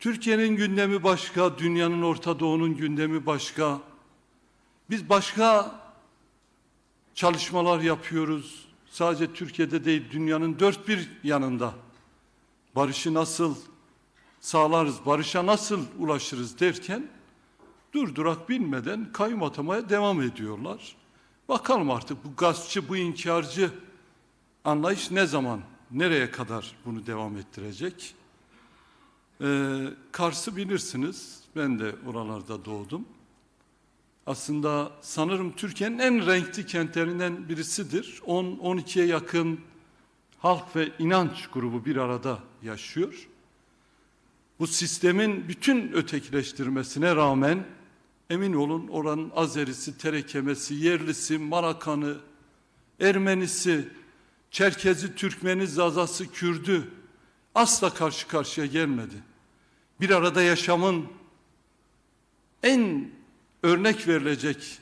Türkiye'nin gündemi başka, dünyanın Orta Doğu'nun gündemi başka. Biz başka çalışmalar yapıyoruz. Sadece Türkiye'de değil, dünyanın dört bir yanında. Barışı nasıl sağlarız, barışa nasıl ulaşırız derken durdurak bilmeden kayyum atamaya devam ediyorlar. Bakalım artık bu gaspçı, bu inkarcı anlayış ne zaman, nereye kadar bunu devam ettirecek? Ee, Kars'ı bilirsiniz. Ben de oralarda doğdum. Aslında sanırım Türkiye'nin en renkli kentlerinden birisidir. 10-12'ye yakın halk ve inanç grubu bir arada yaşıyor. Bu sistemin bütün ötekileştirmesine rağmen emin olun oranın Azerisi, Terekemesi, Yerlisi, Marakanı, Ermenisi, Çerkezi, Türkmeni, Zazası, Kürdü asla karşı karşıya gelmedi. Bir arada yaşamın en örnek verilecek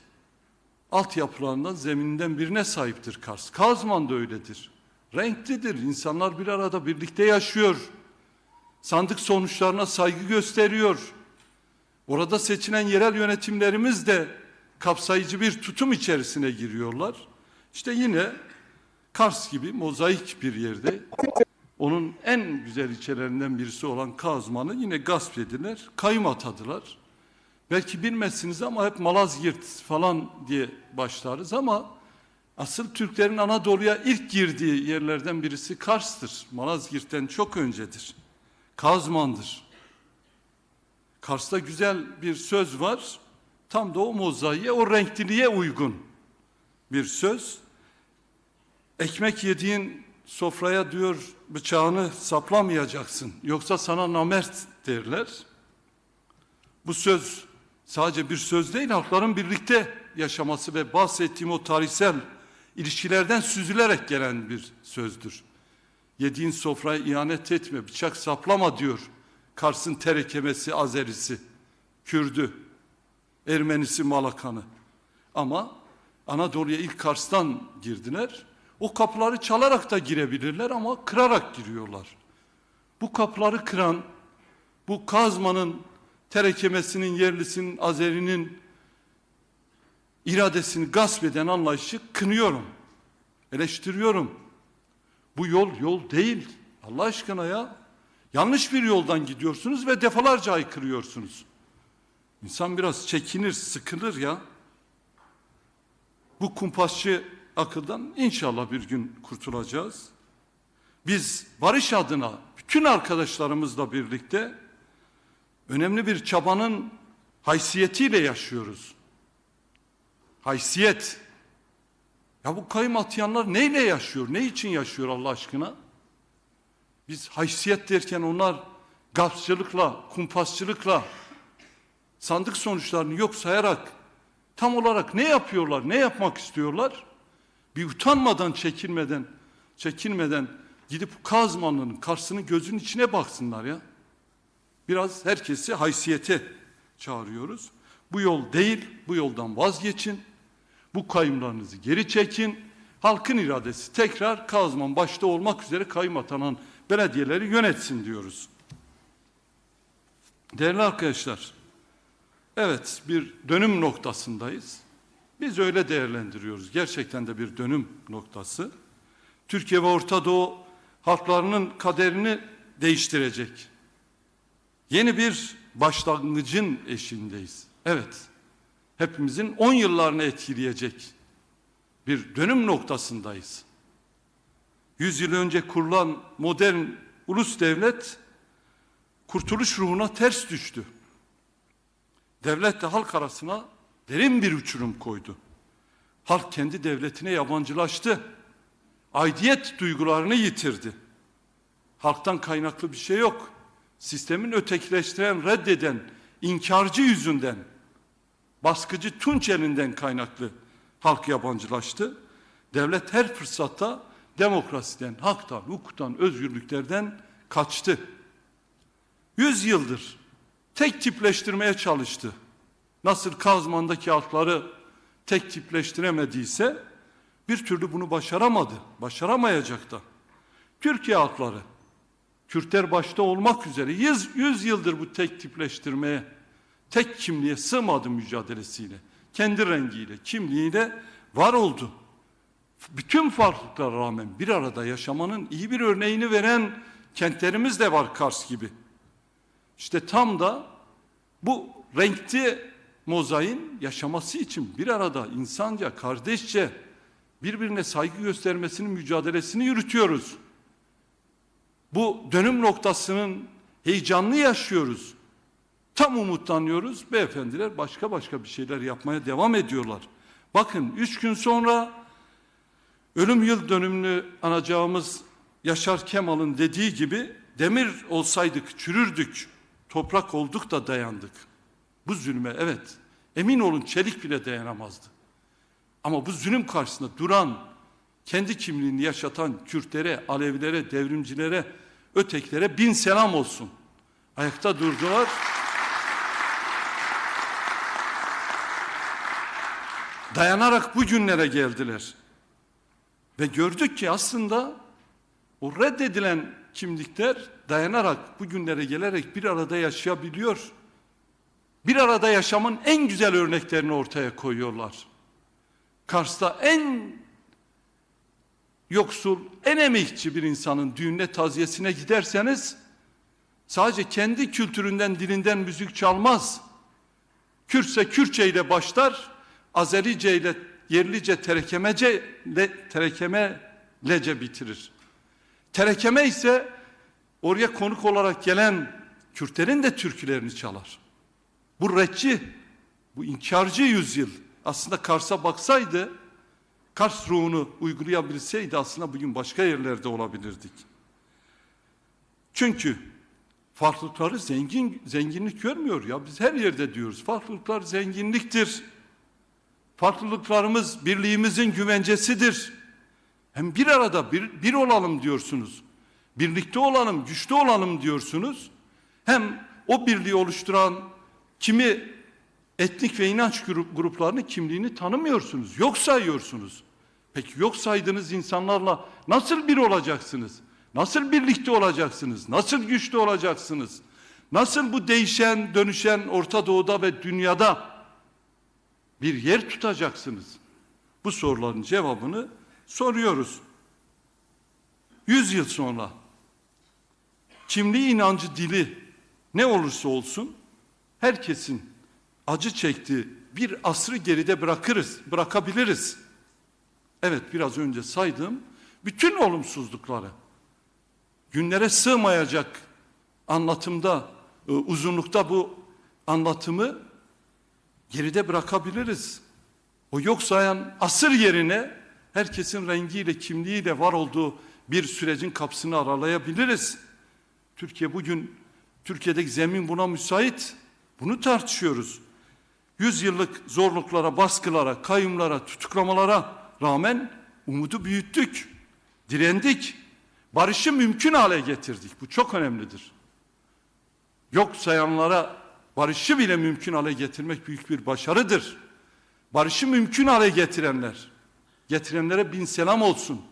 altyapılarından, zemininden birine sahiptir Kars. Kazman da öyledir. Renklidir. İnsanlar bir arada birlikte yaşıyor. Sandık sonuçlarına saygı gösteriyor. Orada seçilen yerel yönetimlerimiz de kapsayıcı bir tutum içerisine giriyorlar. İşte yine Kars gibi mozaik bir yerde onun en güzel ilçelerinden birisi olan Kazman'ı yine gasp ediler, kayım atadılar. Belki bilmezsiniz ama hep Malazgirt falan diye başlarız ama asıl Türklerin Anadolu'ya ilk girdiği yerlerden birisi Kars'tır. Malazgirt'ten çok öncedir. Kazman'dır. Kars'ta güzel bir söz var. Tam da o mozaiğe, o renkliliğe uygun bir söz. Ekmek yediğin sofraya diyor bıçağını saplamayacaksın. Yoksa sana namert derler. Bu söz sadece bir söz değil, halkların birlikte yaşaması ve bahsettiğim o tarihsel ilişkilerden süzülerek gelen bir sözdür. Yediğin sofraya ihanet etme, bıçak saplama diyor. Kars'ın terekemesi, Azerisi, Kürdü, Ermenisi, Malakanı. Ama Anadolu'ya ilk Kars'tan girdiler. O kapıları çalarak da girebilirler ama kırarak giriyorlar. Bu kapıları kıran, bu kazmanın, terekemesinin, yerlisinin, Azeri'nin iradesini gasp eden anlayışı kınıyorum. Eleştiriyorum. Bu yol yol değil. Allah aşkına ya. Yanlış bir yoldan gidiyorsunuz ve defalarca aykırıyorsunuz. İnsan biraz çekinir, sıkılır ya. Bu kumpasçı akıldan inşallah bir gün kurtulacağız. Biz barış adına bütün arkadaşlarımızla birlikte önemli bir çabanın haysiyetiyle yaşıyoruz. Haysiyet. Ya bu kayım atayanlar neyle yaşıyor? Ne için yaşıyor Allah aşkına? Biz haysiyet derken onlar gaspçılıkla, kumpasçılıkla sandık sonuçlarını yok sayarak tam olarak ne yapıyorlar, ne yapmak istiyorlar? Bir utanmadan, çekinmeden, çekinmeden gidip Kazmanlı'nın karşısını gözünün içine baksınlar ya. Biraz herkesi haysiyete çağırıyoruz. Bu yol değil, bu yoldan vazgeçin. Bu kayımlarınızı geri çekin. Halkın iradesi tekrar Kazman başta olmak üzere kayım atanan belediyeleri yönetsin diyoruz. Değerli arkadaşlar, evet bir dönüm noktasındayız. Biz öyle değerlendiriyoruz. Gerçekten de bir dönüm noktası. Türkiye ve Orta Doğu halklarının kaderini değiştirecek. Yeni bir başlangıcın eşiğindeyiz. Evet, hepimizin on yıllarını etkileyecek bir dönüm noktasındayız. Yüz yıl önce kurulan modern ulus devlet kurtuluş ruhuna ters düştü. Devlet de halk arasına derin bir uçurum koydu. Halk kendi devletine yabancılaştı. Aidiyet duygularını yitirdi. Halktan kaynaklı bir şey yok. Sistemin ötekileştiren, reddeden, inkarcı yüzünden, baskıcı Tunç elinden kaynaklı halk yabancılaştı. Devlet her fırsatta demokrasiden, haktan, hukuktan, özgürlüklerden kaçtı. Yüz yıldır tek tipleştirmeye çalıştı. Nasıl Kazman'daki halkları tek tipleştiremediyse bir türlü bunu başaramadı. Başaramayacak da. Türkiye halkları Kürtler başta olmak üzere yüz, yüz yıldır bu tek tipleştirmeye, tek kimliğe sığmadı mücadelesiyle. Kendi rengiyle, kimliğiyle var oldu. Bütün farklılıklara rağmen bir arada yaşamanın iyi bir örneğini veren kentlerimiz de var Kars gibi. İşte tam da bu renkli mozaiğin yaşaması için bir arada insanca, kardeşçe birbirine saygı göstermesinin mücadelesini yürütüyoruz. Bu dönüm noktasının heyecanlı yaşıyoruz. Tam umutlanıyoruz. Beyefendiler başka başka bir şeyler yapmaya devam ediyorlar. Bakın üç gün sonra ölüm yıl dönümünü anacağımız Yaşar Kemal'ın dediği gibi demir olsaydık çürürdük, toprak olduk da dayandık. Bu zulme evet emin olun çelik bile dayanamazdı. Ama bu zulüm karşısında duran, kendi kimliğini yaşatan Kürtlere, Alevilere, devrimcilere, ötekilere bin selam olsun. Ayakta durdular. Dayanarak bugünlere geldiler. Ve gördük ki aslında o reddedilen kimlikler dayanarak bugünlere gelerek bir arada yaşayabiliyor. Bir arada yaşamın en güzel örneklerini ortaya koyuyorlar. Kars'ta en yoksul, en emekçi bir insanın düğününe, taziyesine giderseniz sadece kendi kültüründen, dilinden müzik çalmaz. Kürtse Kürtçe ile başlar, Azerice ile yerlice terekemece le, terekemelece bitirir. Terekeme ise oraya konuk olarak gelen Kürtlerin de türkülerini çalar. Bu retçi, bu inkarcı yüzyıl aslında Kars'a baksaydı, Kars ruhunu uygulayabilseydi aslında bugün başka yerlerde olabilirdik. Çünkü farklılıkları zengin zenginlik görmüyor ya biz her yerde diyoruz. Farklılıklar zenginliktir. Farklılıklarımız birliğimizin güvencesidir. Hem bir arada bir, bir olalım diyorsunuz. Birlikte olalım, güçlü olalım diyorsunuz. Hem o birliği oluşturan kimi etnik ve inanç gruplarını kimliğini tanımıyorsunuz. Yok sayıyorsunuz. Peki yok saydığınız insanlarla nasıl bir olacaksınız? Nasıl birlikte olacaksınız? Nasıl güçlü olacaksınız? Nasıl bu değişen, dönüşen Orta Doğu'da ve dünyada bir yer tutacaksınız? Bu soruların cevabını soruyoruz. Yüz yıl sonra kimliği, inancı, dili ne olursa olsun herkesin acı çektiği bir asrı geride bırakırız, bırakabiliriz. Evet biraz önce saydığım bütün olumsuzlukları günlere sığmayacak anlatımda, e, uzunlukta bu anlatımı geride bırakabiliriz. O yok sayan asır yerine herkesin rengiyle, kimliğiyle var olduğu bir sürecin kapısını aralayabiliriz. Türkiye bugün, Türkiye'deki zemin buna müsait. Bunu tartışıyoruz. Yüz yıllık zorluklara, baskılara, kayımlara, tutuklamalara rağmen umudu büyüttük. Direndik. Barışı mümkün hale getirdik. Bu çok önemlidir. Yok sayanlara barışı bile mümkün hale getirmek büyük bir başarıdır. Barışı mümkün hale getirenler, getirenlere bin selam olsun.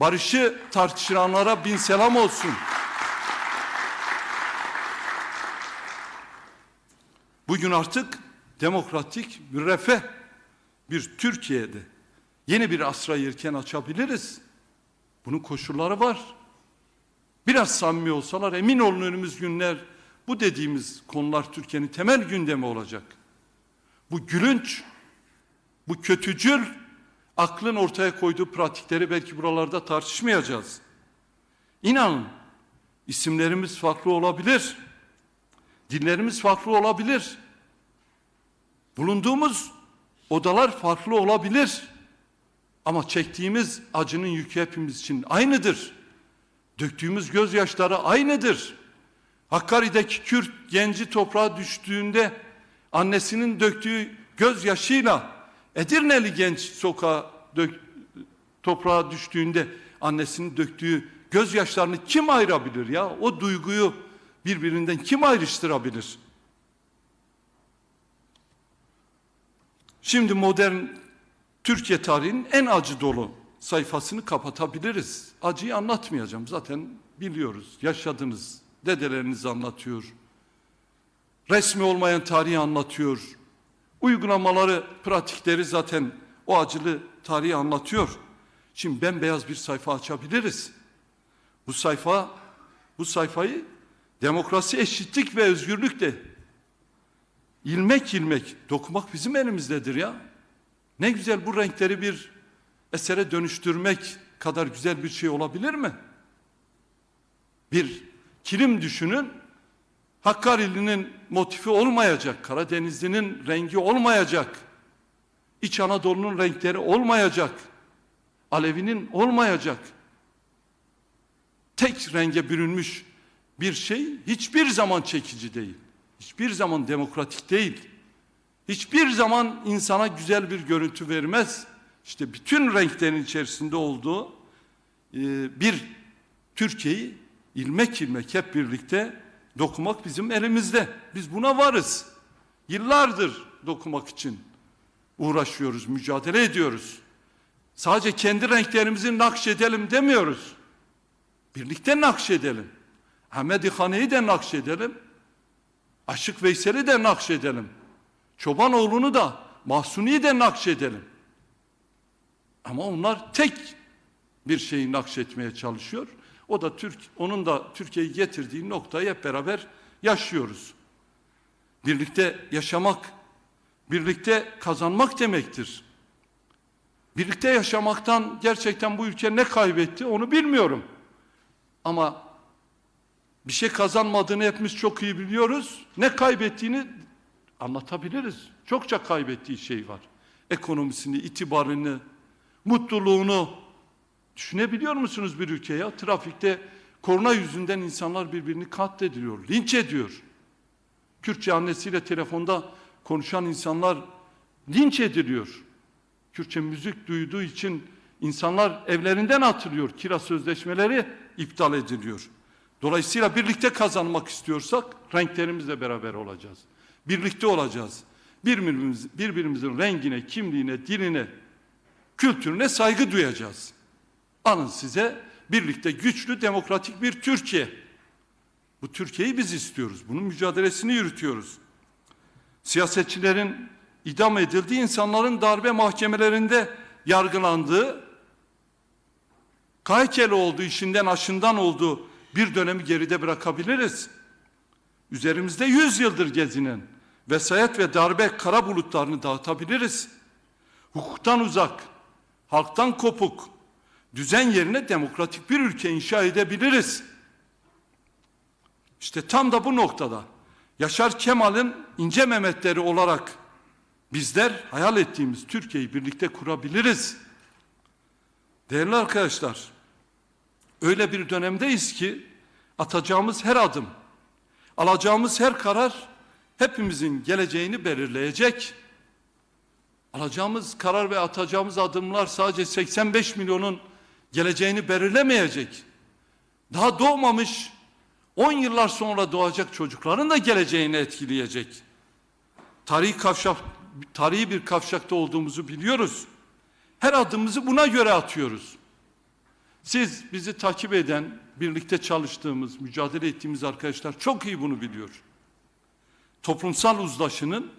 Barışı tartışılanlara bin selam olsun. Bugün artık demokratik, müreffeh bir Türkiye'de yeni bir asra yelken açabiliriz. Bunun koşulları var. Biraz samimi olsalar emin olun önümüz günler bu dediğimiz konular Türkiye'nin temel gündemi olacak. Bu gülünç, bu kötücül aklın ortaya koyduğu pratikleri belki buralarda tartışmayacağız. İnanın isimlerimiz farklı olabilir. Dillerimiz farklı olabilir. Bulunduğumuz odalar farklı olabilir. Ama çektiğimiz acının yükü hepimiz için aynıdır. Döktüğümüz gözyaşları aynıdır. Hakkari'deki Kürt genci toprağa düştüğünde annesinin döktüğü gözyaşıyla Edirneli genç sokağa dök, toprağa düştüğünde annesinin döktüğü gözyaşlarını kim ayırabilir ya? O duyguyu birbirinden kim ayrıştırabilir? Şimdi modern Türkiye tarihinin en acı dolu sayfasını kapatabiliriz. Acıyı anlatmayacağım. Zaten biliyoruz, yaşadınız. Dedeleriniz anlatıyor. Resmi olmayan tarihi anlatıyor. Uygulamaları, pratikleri zaten o acılı tarihi anlatıyor. Şimdi bembeyaz bir sayfa açabiliriz. Bu sayfa, bu sayfayı demokrasi, eşitlik ve özgürlük de ilmek ilmek dokumak bizim elimizdedir ya. Ne güzel bu renkleri bir esere dönüştürmek kadar güzel bir şey olabilir mi? Bir kilim düşünün, Hakkari'nin motifi olmayacak, Karadenizli'nin rengi olmayacak, İç Anadolu'nun renkleri olmayacak, Alevi'nin olmayacak. Tek renge bürünmüş bir şey hiçbir zaman çekici değil. Hiçbir zaman demokratik değil. Hiçbir zaman insana güzel bir görüntü vermez. İşte bütün renklerin içerisinde olduğu e, bir Türkiye'yi ilmek ilmek hep birlikte dokumak bizim elimizde. Biz buna varız. Yıllardır dokumak için uğraşıyoruz, mücadele ediyoruz. Sadece kendi renklerimizi nakşedelim demiyoruz. Birlikte nakşedelim. Ahmet Hane'yi de nakşedelim. Aşık Veysel'i de nakşedelim. Çobanoğlu'nu da, Mahsuni'yi de nakşedelim. Ama onlar tek bir şeyi nakşetmeye çalışıyor. O da Türk, onun da Türkiye'yi getirdiği noktayı hep beraber yaşıyoruz. Birlikte yaşamak, birlikte kazanmak demektir. Birlikte yaşamaktan gerçekten bu ülke ne kaybetti onu bilmiyorum. Ama bir şey kazanmadığını hepimiz çok iyi biliyoruz. Ne kaybettiğini anlatabiliriz. Çokça kaybettiği şey var. Ekonomisini, itibarını, mutluluğunu düşünebiliyor musunuz bir ülkeye? Trafikte korna yüzünden insanlar birbirini katlediliyor, linç ediyor. Kürtçe annesiyle telefonda konuşan insanlar linç ediliyor. Kürtçe müzik duyduğu için insanlar evlerinden atılıyor. Kira sözleşmeleri iptal ediliyor. Dolayısıyla birlikte kazanmak istiyorsak renklerimizle beraber olacağız. Birlikte olacağız. Birbirimiz, birbirimizin rengine, kimliğine, diline, kültürüne saygı duyacağız. Alın size birlikte güçlü demokratik bir Türkiye. Bu Türkiye'yi biz istiyoruz. Bunun mücadelesini yürütüyoruz. Siyasetçilerin idam edildiği, insanların darbe mahkemelerinde yargılandığı, Kaykeli olduğu, işinden aşından olduğu bir dönemi geride bırakabiliriz. Üzerimizde yüz yıldır gezinen vesayet ve darbe kara bulutlarını dağıtabiliriz. Hukuktan uzak, halktan kopuk, düzen yerine demokratik bir ülke inşa edebiliriz. İşte tam da bu noktada Yaşar Kemal'in ince Mehmetleri olarak bizler hayal ettiğimiz Türkiye'yi birlikte kurabiliriz. Değerli arkadaşlar, öyle bir dönemdeyiz ki atacağımız her adım, alacağımız her karar hepimizin geleceğini belirleyecek. Alacağımız karar ve atacağımız adımlar sadece 85 milyonun geleceğini belirlemeyecek. Daha doğmamış 10 yıllar sonra doğacak çocukların da geleceğini etkileyecek. Tarihi kavşak tarihi bir kavşakta olduğumuzu biliyoruz. Her adımımızı buna göre atıyoruz. Siz bizi takip eden, birlikte çalıştığımız, mücadele ettiğimiz arkadaşlar çok iyi bunu biliyor. Toplumsal uzlaşının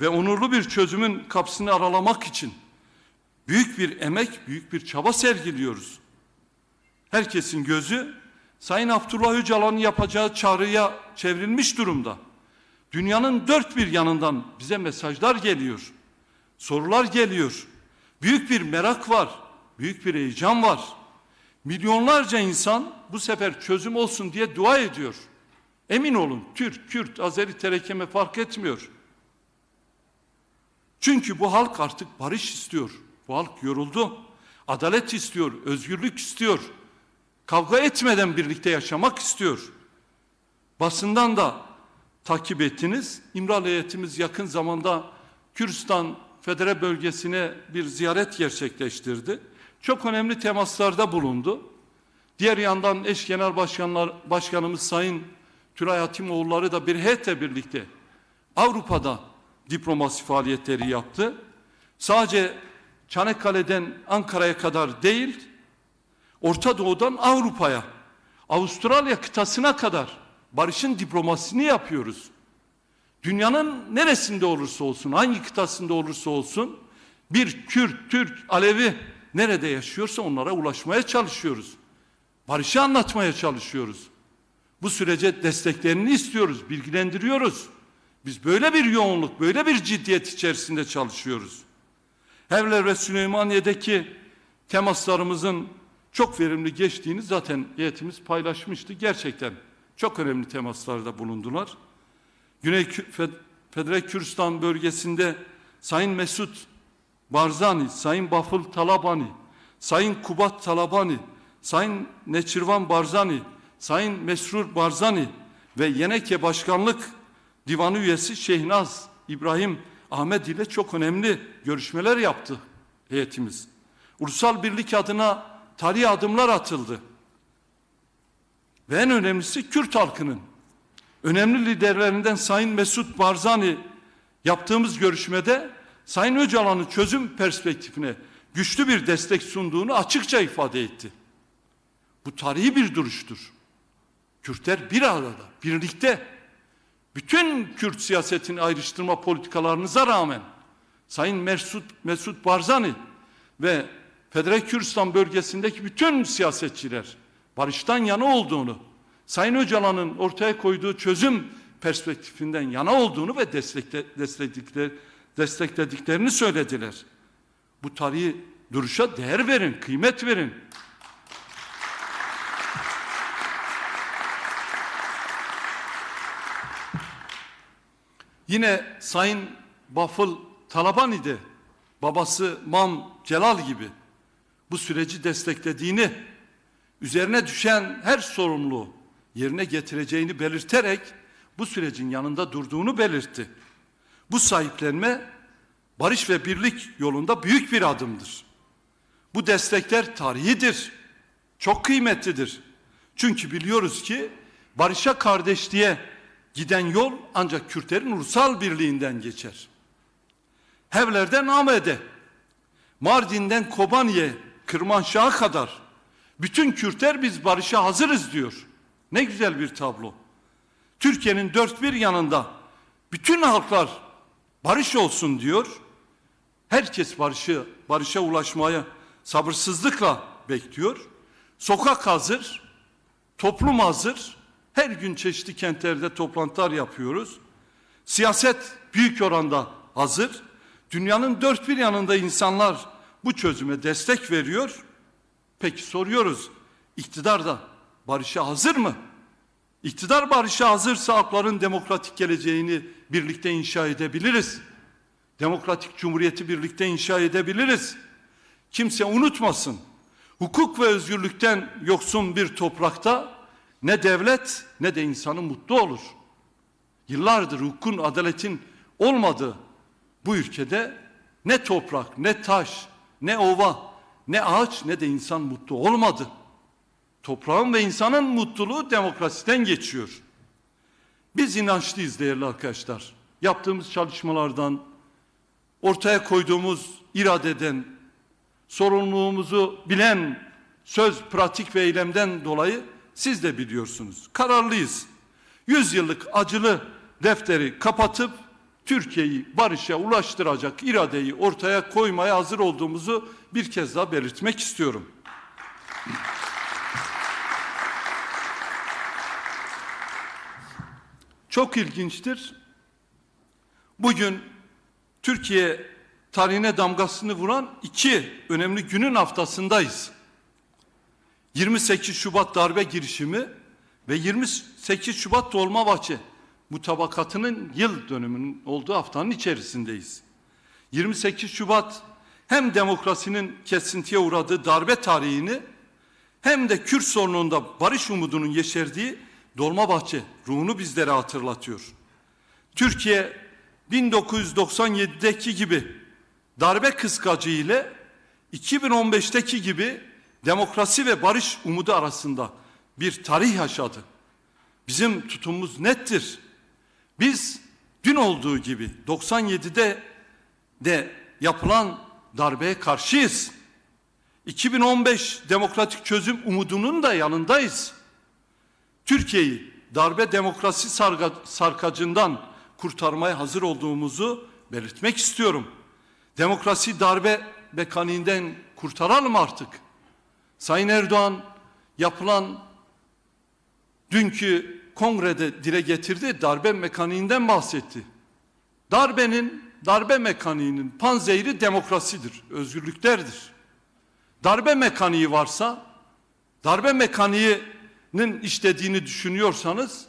ve onurlu bir çözümün kapısını aralamak için büyük bir emek, büyük bir çaba sergiliyoruz. Herkesin gözü Sayın Abdullah Öcalan'ın yapacağı çağrıya çevrilmiş durumda. Dünyanın dört bir yanından bize mesajlar geliyor. Sorular geliyor. Büyük bir merak var. Büyük bir heyecan var. Milyonlarca insan bu sefer çözüm olsun diye dua ediyor. Emin olun Türk, Kürt, Azeri, Terekeme fark etmiyor. Çünkü bu halk artık barış istiyor. Bu halk yoruldu. Adalet istiyor, özgürlük istiyor. Kavga etmeden birlikte yaşamak istiyor. Basından da takip ettiniz. İmralı heyetimiz yakın zamanda Kürdistan Federe bölgesine bir ziyaret gerçekleştirdi. Çok önemli temaslarda bulundu. Diğer yandan eş genel başkanlar, başkanımız Sayın Tülay Hatimoğulları da bir heyetle birlikte Avrupa'da diplomasi faaliyetleri yaptı. Sadece Çanakkale'den Ankara'ya kadar değil, Orta Doğu'dan Avrupa'ya, Avustralya kıtasına kadar barışın diplomasisini yapıyoruz. Dünyanın neresinde olursa olsun, hangi kıtasında olursa olsun bir Kürt, Türk, Alevi nerede yaşıyorsa onlara ulaşmaya çalışıyoruz. Barışı anlatmaya çalışıyoruz. Bu sürece desteklerini istiyoruz, bilgilendiriyoruz. Biz böyle bir yoğunluk, böyle bir ciddiyet içerisinde çalışıyoruz. Hevler ve Süleymaniye'deki temaslarımızın çok verimli geçtiğini zaten heyetimiz paylaşmıştı. Gerçekten çok önemli temaslarda bulundular. Güney Federe Kürstan bölgesinde Sayın Mesut Barzani, Sayın Bafıl Talabani, Sayın Kubat Talabani, Sayın Neçirvan Barzani, Sayın Mesrur Barzani ve Yeneke Başkanlık Divanı üyesi Şehnaz İbrahim Ahmet ile çok önemli görüşmeler yaptı heyetimiz. Ulusal birlik adına tarihi adımlar atıldı. Ve en önemlisi Kürt halkının önemli liderlerinden Sayın Mesut Barzani yaptığımız görüşmede Sayın Öcalan'ın çözüm perspektifine güçlü bir destek sunduğunu açıkça ifade etti. Bu tarihi bir duruştur. Kürtler bir arada, birlikte bütün Kürt siyasetini ayrıştırma politikalarınıza rağmen Sayın Mesut, Mesut Barzani ve Federe Kürdistan bölgesindeki bütün siyasetçiler barıştan yana olduğunu, Sayın Öcalan'ın ortaya koyduğu çözüm perspektifinden yana olduğunu ve destekle, destekledikler, desteklediklerini söylediler. Bu tarihi duruşa değer verin, kıymet verin. Yine Sayın Bafıl Talabani de babası Mam Celal gibi bu süreci desteklediğini, üzerine düşen her sorumluluğu yerine getireceğini belirterek bu sürecin yanında durduğunu belirtti. Bu sahiplenme barış ve birlik yolunda büyük bir adımdır. Bu destekler tarihidir. Çok kıymetlidir. Çünkü biliyoruz ki barışa kardeşliğe giden yol ancak Kürtlerin ulusal birliğinden geçer. Hevlerden Ahmet'e, Mardin'den Kobani'ye, Kırmanşah'a kadar bütün Kürtler biz barışa hazırız diyor. Ne güzel bir tablo. Türkiye'nin dört bir yanında bütün halklar barış olsun diyor. Herkes barışı, barışa ulaşmaya sabırsızlıkla bekliyor. Sokak hazır, toplum hazır. Her gün çeşitli kentlerde toplantılar yapıyoruz. Siyaset büyük oranda hazır. Dünyanın dört bir yanında insanlar bu çözüme destek veriyor. Peki soruyoruz, iktidar da barışa hazır mı? İktidar barışa hazırsa halkların demokratik geleceğini birlikte inşa edebiliriz. Demokratik cumhuriyeti birlikte inşa edebiliriz. Kimse unutmasın. Hukuk ve özgürlükten yoksun bir toprakta ne devlet ne de insanı mutlu olur. Yıllardır hukukun, adaletin olmadığı bu ülkede ne toprak, ne taş, ne ova, ne ağaç ne de insan mutlu olmadı. Toprağın ve insanın mutluluğu demokrasiden geçiyor. Biz inançlıyız değerli arkadaşlar. Yaptığımız çalışmalardan, ortaya koyduğumuz iradeden, sorumluluğumuzu bilen söz, pratik ve eylemden dolayı siz de biliyorsunuz. Kararlıyız. Yüz yıllık acılı defteri kapatıp Türkiye'yi barışa ulaştıracak iradeyi ortaya koymaya hazır olduğumuzu bir kez daha belirtmek istiyorum. Çok ilginçtir. Bugün Türkiye tarihine damgasını vuran iki önemli günün haftasındayız. 28 Şubat darbe girişimi ve 28 Şubat Dolmabahçe mutabakatının yıl dönümünün olduğu haftanın içerisindeyiz. 28 Şubat hem demokrasinin kesintiye uğradığı darbe tarihini hem de Kürt sorununda barış umudunun yeşerdiği Dolmabahçe ruhunu bizlere hatırlatıyor. Türkiye 1997'deki gibi darbe kıskacı ile 2015'teki gibi demokrasi ve barış umudu arasında bir tarih yaşadı. Bizim tutumumuz nettir. Biz dün olduğu gibi 97'de de yapılan darbeye karşıyız. 2015 demokratik çözüm umudunun da yanındayız. Türkiye'yi darbe demokrasi sarga, sarkacından kurtarmaya hazır olduğumuzu belirtmek istiyorum. Demokrasi darbe mekaniğinden kurtaralım artık. Sayın Erdoğan yapılan dünkü kongrede dile getirdi darbe mekaniğinden bahsetti. Darbenin, darbe mekaniğinin panzehri demokrasidir, özgürlüklerdir. Darbe mekaniği varsa, darbe mekaniğinin işlediğini düşünüyorsanız,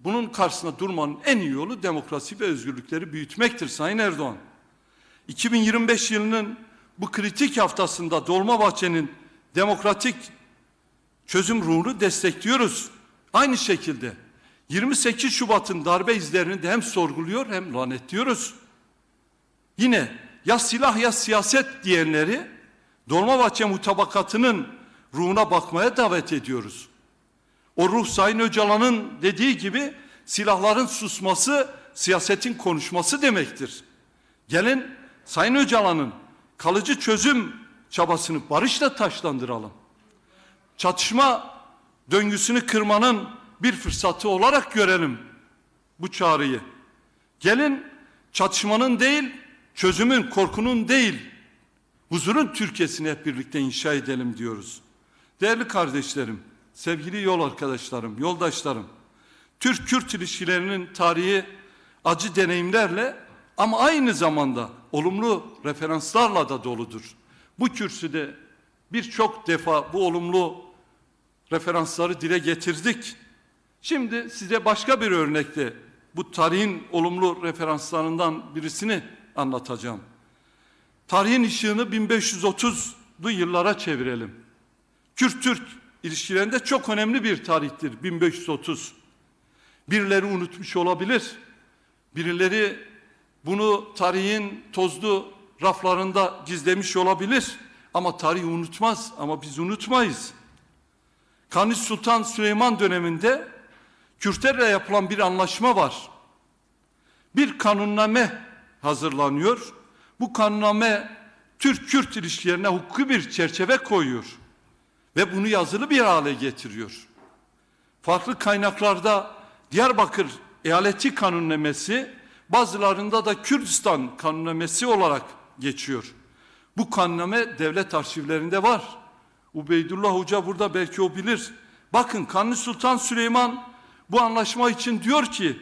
bunun karşısında durmanın en iyi yolu demokrasi ve özgürlükleri büyütmektir Sayın Erdoğan. 2025 yılının bu kritik haftasında Dolmabahçe'nin demokratik çözüm ruhunu destekliyoruz. Aynı şekilde 28 Şubat'ın darbe izlerini de hem sorguluyor hem lanetliyoruz. Yine ya silah ya siyaset diyenleri Dolmabahçe mutabakatının ruhuna bakmaya davet ediyoruz. O ruh Sayın Öcalan'ın dediği gibi silahların susması siyasetin konuşması demektir. Gelin Sayın Öcalan'ın kalıcı çözüm çabasını barışla taşlandıralım. Çatışma döngüsünü kırmanın bir fırsatı olarak görelim bu çağrıyı. Gelin çatışmanın değil, çözümün, korkunun değil, huzurun Türkiye'sini hep birlikte inşa edelim diyoruz. Değerli kardeşlerim, sevgili yol arkadaşlarım, yoldaşlarım, Türk-Kürt ilişkilerinin tarihi acı deneyimlerle ama aynı zamanda olumlu referanslarla da doludur. Bu kürsüde birçok defa bu olumlu referansları dile getirdik. Şimdi size başka bir örnekte bu tarihin olumlu referanslarından birisini anlatacağım. Tarihin ışığını 1530'lu yıllara çevirelim. Kürt-Türk ilişkilerinde çok önemli bir tarihtir 1530. Birileri unutmuş olabilir. Birileri bunu tarihin tozlu raflarında gizlemiş olabilir. Ama tarih unutmaz ama biz unutmayız. Kanuni Sultan Süleyman döneminde Kürtlerle yapılan bir anlaşma var. Bir kanunname hazırlanıyor. Bu kanunname Türk-Kürt ilişkilerine hukuki bir çerçeve koyuyor. Ve bunu yazılı bir hale getiriyor. Farklı kaynaklarda Diyarbakır eyaleti kanunnamesi, bazılarında da Kürdistan kanunnamesi olarak geçiyor. Bu kanunname devlet arşivlerinde var. Ubeydullah Hoca burada belki o bilir. Bakın Kanuni Sultan Süleyman bu anlaşma için diyor ki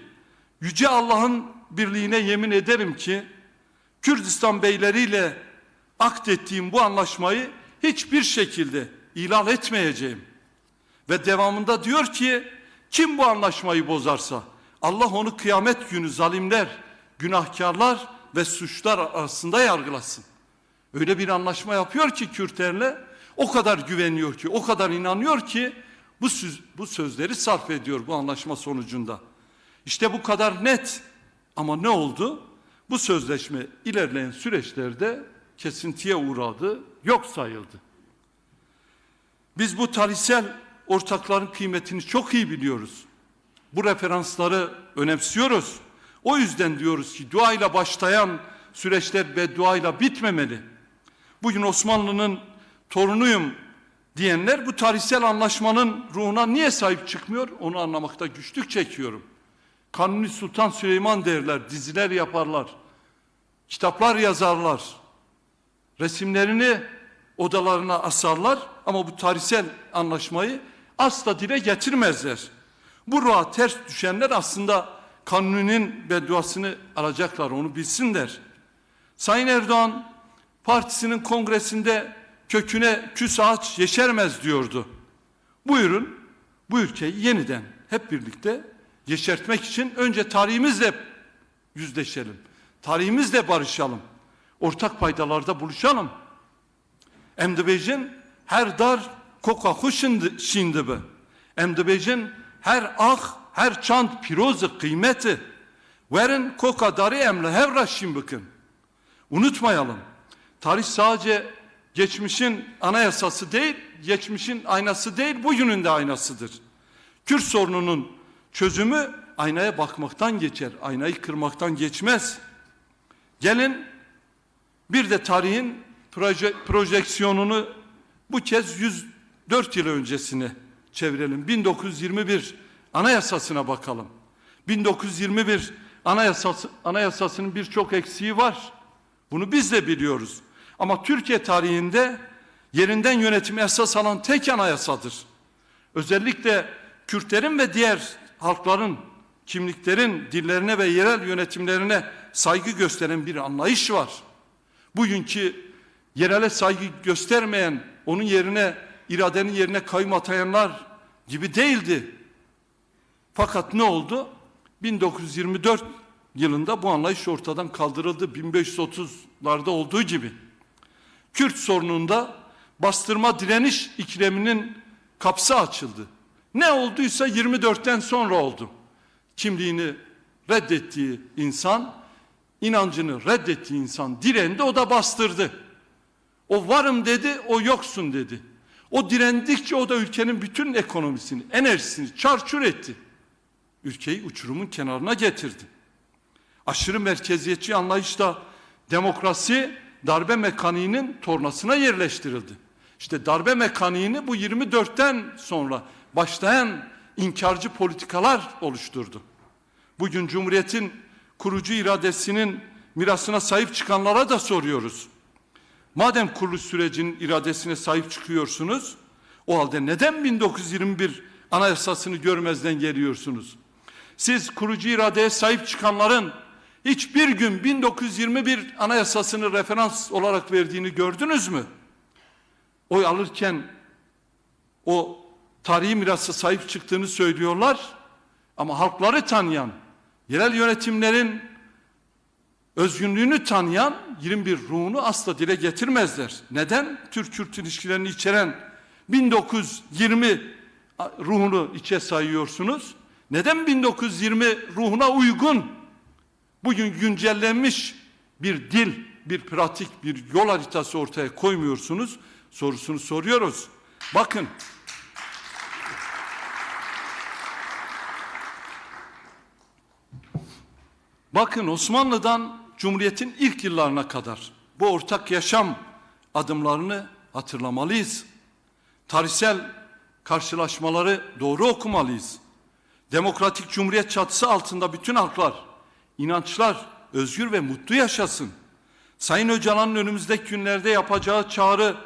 Yüce Allah'ın birliğine yemin ederim ki Kürdistan beyleriyle akdettiğim bu anlaşmayı hiçbir şekilde ilan etmeyeceğim. Ve devamında diyor ki kim bu anlaşmayı bozarsa Allah onu kıyamet günü zalimler, günahkarlar ve suçlar arasında yargılasın. Öyle bir anlaşma yapıyor ki Kürtlerle o kadar güveniyor ki, o kadar inanıyor ki bu, söz, bu sözleri sarf ediyor bu anlaşma sonucunda. İşte bu kadar net. Ama ne oldu? Bu sözleşme ilerleyen süreçlerde kesintiye uğradı, yok sayıldı. Biz bu tarihsel ortakların kıymetini çok iyi biliyoruz. Bu referansları önemsiyoruz. O yüzden diyoruz ki duayla başlayan süreçler ve duayla bitmemeli. Bugün Osmanlı'nın torunuyum diyenler bu tarihsel anlaşmanın ruhuna niye sahip çıkmıyor onu anlamakta güçlük çekiyorum. Kanuni Sultan Süleyman derler, diziler yaparlar, kitaplar yazarlar, resimlerini odalarına asarlar ama bu tarihsel anlaşmayı asla dile getirmezler. Bu ruha ters düşenler aslında Kanuni'nin bedduasını alacaklar, onu bilsinler. Sayın Erdoğan partisinin kongresinde köküne küs ağaç yeşermez diyordu. Buyurun bu ülkeyi yeniden hep birlikte yeşertmek için önce tarihimizle yüzleşelim. Tarihimizle barışalım. Ortak paydalarda buluşalım. Em dibêjin her dar koka xwe şindibe. Em dibêjin her ah her çand piroz kıymeti. Verin koka darı emle hevra şin bikin. Unutmayalım. Tarih sadece geçmişin anayasası değil, geçmişin aynası değil, bugünün de aynasıdır. Kürt sorununun çözümü aynaya bakmaktan geçer, aynayı kırmaktan geçmez. Gelin bir de tarihin proje, projeksiyonunu bu kez 104 yıl öncesine çevirelim. 1921 anayasasına bakalım. 1921 anayasası, anayasasının birçok eksiği var. Bunu biz de biliyoruz. Ama Türkiye tarihinde yerinden yönetimi esas alan tek anayasadır. Özellikle Kürtlerin ve diğer halkların, kimliklerin dillerine ve yerel yönetimlerine saygı gösteren bir anlayış var. Bugünkü yerele saygı göstermeyen, onun yerine iradenin yerine kayyum atayanlar gibi değildi. Fakat ne oldu? 1924 yılında bu anlayış ortadan kaldırıldı 1530'larda olduğu gibi. Kürt sorununda bastırma direniş ikliminin kapısı açıldı. Ne olduysa 24'ten sonra oldu. Kimliğini reddettiği insan, inancını reddettiği insan direndi, o da bastırdı. O varım dedi, o yoksun dedi. O direndikçe o da ülkenin bütün ekonomisini, enerjisini çarçur etti. Ülkeyi uçurumun kenarına getirdi. Aşırı merkeziyetçi anlayışla demokrasi darbe mekaniğinin tornasına yerleştirildi. İşte darbe mekaniğini bu 24'ten sonra başlayan inkarcı politikalar oluşturdu. Bugün Cumhuriyet'in kurucu iradesinin mirasına sahip çıkanlara da soruyoruz. Madem kuruluş sürecinin iradesine sahip çıkıyorsunuz, o halde neden 1921 anayasasını görmezden geliyorsunuz? Siz kurucu iradeye sahip çıkanların hiçbir gün 1921 anayasasını referans olarak verdiğini gördünüz mü? Oy alırken o tarihi mirasa sahip çıktığını söylüyorlar ama halkları tanıyan, yerel yönetimlerin özgünlüğünü tanıyan 21 ruhunu asla dile getirmezler. Neden? Türk-Kürt ilişkilerini içeren 1920 ruhunu içe sayıyorsunuz. Neden 1920 ruhuna uygun bugün güncellenmiş bir dil, bir pratik, bir yol haritası ortaya koymuyorsunuz? Sorusunu soruyoruz. Bakın Bakın Osmanlı'dan Cumhuriyet'in ilk yıllarına kadar bu ortak yaşam adımlarını hatırlamalıyız. Tarihsel karşılaşmaları doğru okumalıyız. Demokratik Cumhuriyet çatısı altında bütün halklar, inançlar özgür ve mutlu yaşasın. Sayın Öcalan'ın önümüzdeki günlerde yapacağı çağrı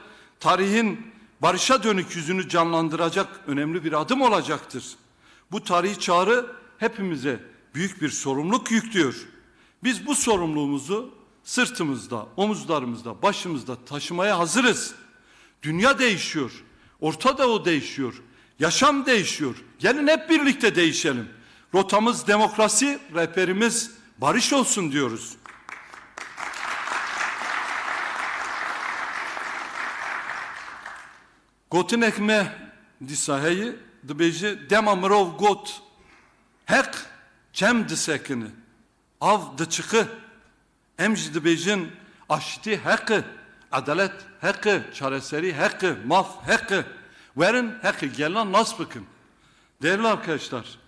tarihin barışa dönük yüzünü canlandıracak önemli bir adım olacaktır. Bu tarihi çağrı hepimize büyük bir sorumluluk yüklüyor. Biz bu sorumluluğumuzu sırtımızda, omuzlarımızda, başımızda taşımaya hazırız. Dünya değişiyor. Orta Doğu değişiyor. Yaşam değişiyor. Gelin hep birlikte değişelim. Rotamız demokrasi, rehberimiz barış olsun diyoruz. Gotin ekme disaheyi dibêje dema mirov got hek çem disekini av diçiqi em jî dibêjin aşitî heqi adalet heqi çareserî heqi maf heqi verin heqi gelin nas bakın değerli arkadaşlar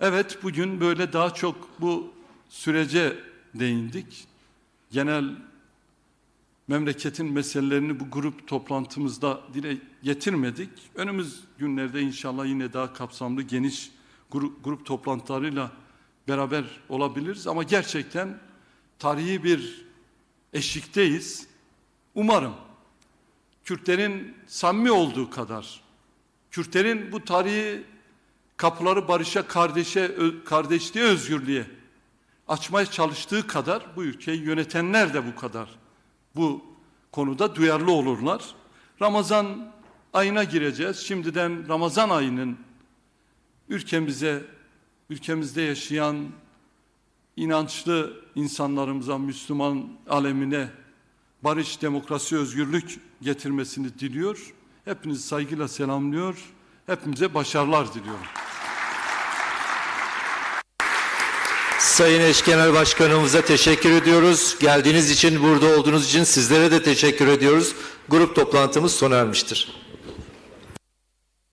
evet bugün böyle daha çok bu sürece değindik. Genel memleketin meselelerini bu grup toplantımızda dile getirmedik. Önümüz günlerde inşallah yine daha kapsamlı geniş grup, grup toplantılarıyla beraber olabiliriz. Ama gerçekten tarihi bir eşikteyiz. Umarım Kürtlerin samimi olduğu kadar, Kürtlerin bu tarihi kapıları barışa, kardeşe, kardeşliğe, özgürlüğe açmaya çalıştığı kadar bu ülkeyi yönetenler de bu kadar bu konuda duyarlı olurlar. Ramazan ayına gireceğiz. Şimdiden Ramazan ayının ülkemize, ülkemizde yaşayan inançlı insanlarımıza, Müslüman alemine barış, demokrasi, özgürlük getirmesini diliyor. Hepinizi saygıyla selamlıyor. Hepimize başarılar diliyorum. Sayın Eş Genel Başkanımıza teşekkür ediyoruz. Geldiğiniz için, burada olduğunuz için sizlere de teşekkür ediyoruz. Grup toplantımız sona ermiştir.